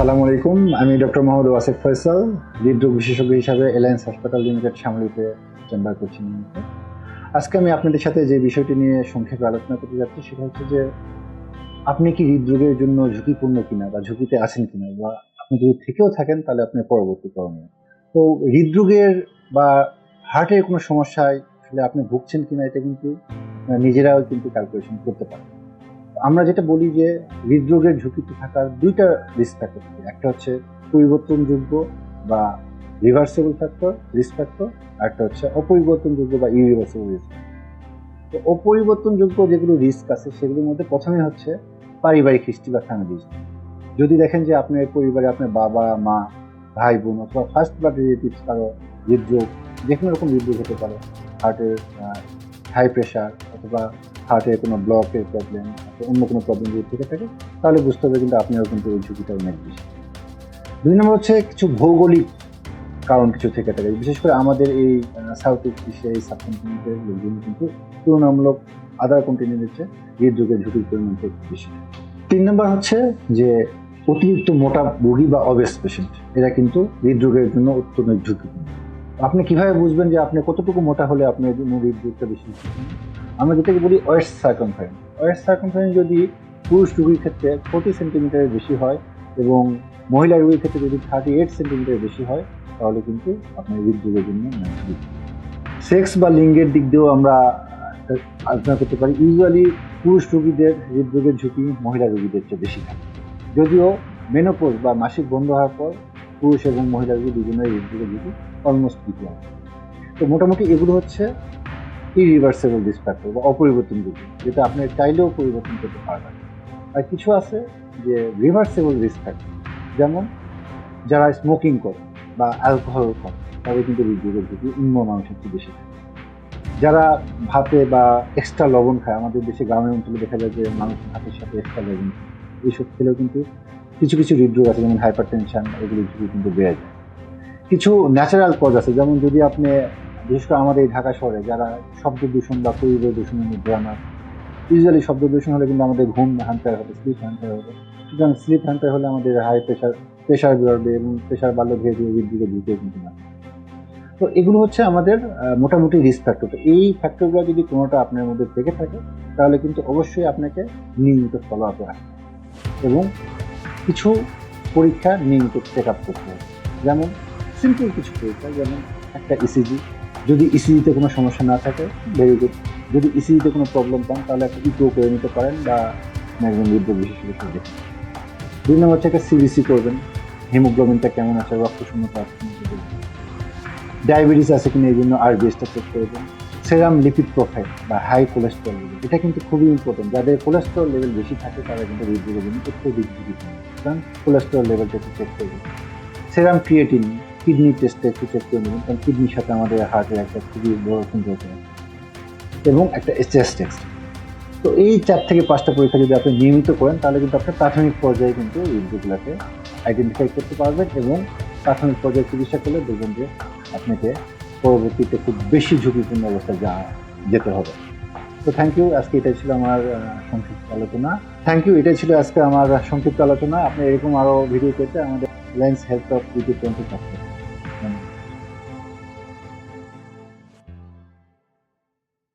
আসসালামু আলাইকুম। আমি ডক্টর মোহাম্মদ ওয়াসিফ ফয়সাল, হৃদরোগ বিশেষজ্ঞ হিসাবে এলায়েন্স হাসপাতাল লিমিটেড সামলিতে চেম্বার করছি। আজকে আমি আপনাদের সাথে যে বিষয়টি নিয়ে সংক্ষেপে আলোচনা করতে যাচ্ছি, সেটা হচ্ছে যে আপনি কি হৃদরোগের জন্য ঝুঁকিপূর্ণ কিনা বা ঝুঁকিতে আছেন কিনা বা আপনি যদি থেকেও থাকেন, তাহলে আপনি পরবর্তী করণীয়। তো হৃদরোগের বা হার্টের কোনো সমস্যায় আসলে আপনি ভুগছেন কিনা, এটা কিন্তু নিজেরাও কিন্তু ক্যালকুলেশন করতে পারেন আমরা যেটা বলি যে হৃদরোগের ঝুঁকিতে থাকার দুইটা রিস্ক ফ্যাক্টর থাকে। একটা হচ্ছে পরিবর্তনযোগ্য বা রিভার্সেবল ফ্যাক্টর রিস্ক ফ্যাক্টর আর একটা হচ্ছে অপরিবর্তনযোগ্য বা ইরিভার্সেবল রিস্ক তো অপরিবর্তনযোগ্য যেগুলো রিস্ক আছে, সেগুলোর মধ্যে প্রথমে হচ্ছে পারিবারিক হিস্ট্রি বা ফ্যামিলি যদি দেখেন যে আপনার পরিবারে আপনার বাবা, মা, ভাই, বোন অথবা ফার্স্ট ব্লাড রিলেটিভস কারও হৃদরোগ যে কোনো রকম হৃদরোগ হতে পারে হার্টের হাই প্রেশার অথবা হার্টের কোনো ব্লকের প্রবলেম অন্য কোনো প্রবলেম যদি থেকে থাকে, তাহলে বুঝতে হবে কিন্তু আপনারও কিন্তু ওই ঝুঁকিটা অনেক বেশি। দুই নম্বর হচ্ছে কিছু ভৌগোলিক কারণ কিছু থেকে থাকে। বিশেষ করে আমাদের এই সাউথ ইস্ট এশিয়া এই সাবকন্টিনেন্টের লোকজন কিন্তু তুলনামূলক আদার কন্টিনেন্টের চেয়ে হৃদরোগের ঝুঁকির পরিমাণটা একটু বেশি। তিন নম্বর হচ্ছে যে অতিরিক্ত মোটা রোগী বা অবেস পেশেন্ট এরা কিন্তু হৃদরোগের জন্য অত্যন্ত ঝুঁকিপূর্ণ। আপনি কীভাবে বুঝবেন যে আপনি কতটুকু মোটা হলে জন্য হৃদরোগটা বেশি আমরা যেটাকে বলি ওয়েস্ট সার্কমফারেন্স ওয়েস্ট সার্কমফারেন্স যদি পুরুষ রুগীর ক্ষেত্রে ফোর্টি সেন্টিমিটারের বেশি হয় এবং মহিলা রোগীর ক্ষেত্রে যদি থার্টি এইট সেন্টিমিটারের বেশি হয়, তাহলে কিন্তু আপনার হৃদরোগের জন্য সেক্স বা লিঙ্গের দিক দিয়েও আমরা আলোচনা করতে পারি। ইউজুয়ালি পুরুষ রুগীদের হৃদরোগের ঝুঁকি মহিলা রোগীদের চেয়ে বেশি থাকে। যদিও মেনোপোজ বা মাসিক বন্ধ হওয়ার পর পুরুষ এবং মহিলা রোগী দুজনের হৃদরোগের ঝুঁকি অলমোস্ট ইকুয়াল তো মোটামুটি এগুলো হচ্ছে ইরিভার্সেবল রিস্ক ফ্যাক্টর বা অপরিবর্তনযোগ্য যেটা আপনি চাইলেও পরিবর্তন করতে পারবেন। আর কিছু আছে যে রিভার্সেবল রিস্ক ফ্যাক্টর যেমন যারা স্মোকিং করে বা অ্যালকোহল খায় তাদের কিন্তু হৃদরোগের ঝুঁকি অন্য মানুষের চেয়ে বেশি থাকে। যারা ভাতে বা এক্সট্রা লবণ খায়, আমাদের দেশে গ্রামের অঞ্চলে দেখা যায় যে মানুষ ভাতের সাথে এক্সট্রা লবণ এইসব খেলেও কিন্তু কিছু কিছু হৃদরোগ আছে, যেমন হাইপার টেনশন এগুলোর ঝুঁকি কিন্তু বেড়ে যায়। কিছু ন্যাচারাল কজ আছে, যেমন যদি আপনি বিশেষ করে আমাদের এই ঢাকা শহরে, যারা শব্দ দূষণ বা পরিবেশ দূষণের মধ্যে আমার ইউজুয়ালি শব্দ দূষণ হলে কিন্তু আমাদের ঘুম হ্যান্টার হবে স্লিপ হ্যান্টার হবে। সুতরাং স্লিপ হ্যান্টার হলে আমাদের হাই প্রেশার প্রেশার বাড়বে এবং প্রেশার বাড়লে ধীরে ধীরে হৃদরোগে ঢুকে কিন্তু না তো এগুলো হচ্ছে আমাদের মোটামুটি রিস্ক ফ্যাক্টর তো। এই ফ্যাক্টরগুলো যদি কোনোটা আপনার মধ্যে থেকে থাকে, তাহলে কিন্তু অবশ্যই আপনাকে নিয়মিত ফলো আপে এবং কিছু পরীক্ষা নিয়মিত চেক আপ করতে হবে। যেমন সিম্পল কিছু পরীক্ষা, যেমন একটা ইসিজি যদি ইসিজিতে কোনো সমস্যা না থাকে ভেরি গুড যদি ইসিজিতে কোনো প্রবলেম পান, তাহলে একটা ইকো করে নিতে পারেন বা একজন হৃদরোগ বিশেষজ্ঞ দেখে দুই নম্বর হচ্ছে একটা সিবিসি করবেন। হিমোগ্লোবিনটা কেমন আছে, রক্ত শূন্যতা আছে। ডায়াবেটিস আছে কিনা এই জন্য আরবিএসটা চেক করবেন সেরাম লিপিড প্রোফাইল বা হাই কোলেস্ট্রল লেভেল এটা কিন্তু খুবই ইম্পর্টেন্ট যাদের কোলেস্ট্রল লেভেল বেশি থাকে, তারা কিন্তু হৃদরোগের জন্য ঝুঁকি কারণ কোলেস্ট্রল লেভেলটা একটু চেক করবেন সেরাম ক্রিয়েটিন কিডনি টেস্টে একটু চেক করে নেবেন কারণ কিডনির সাথে আমাদের হার্টের একটা খুবই বড় সম্পর্ক এবং একটা এসএস টেস্ট তো এই চার থেকে পাঁচটা পরীক্ষা যদি আপনি নিয়মিত করেন, তাহলে কিন্তু আপনার প্রাথমিক পর্যায়ে কিন্তু হৃদরোগগুলোকে আইডেন্টিফাই করতে পারবেন এবং প্রাথমিক পর্যায়ে চিকিৎসা করলে দেখবেন যে আপনাকে পরবর্তীতে খুব বেশি ঝুঁকিপূর্ণ অবস্থায় যা যেতে হবে। তো থ্যাংক ইউ আজকে এটাই ছিল আমার সংক্ষিপ্ত আলোচনা। থ্যাংক ইউ এটাই ছিল আজকে আমার সংক্ষিপ্ত আলোচনা। আপনি এরকম আরও ভিডিও পেতে আমাদের lens health of YouTube twenty subscribe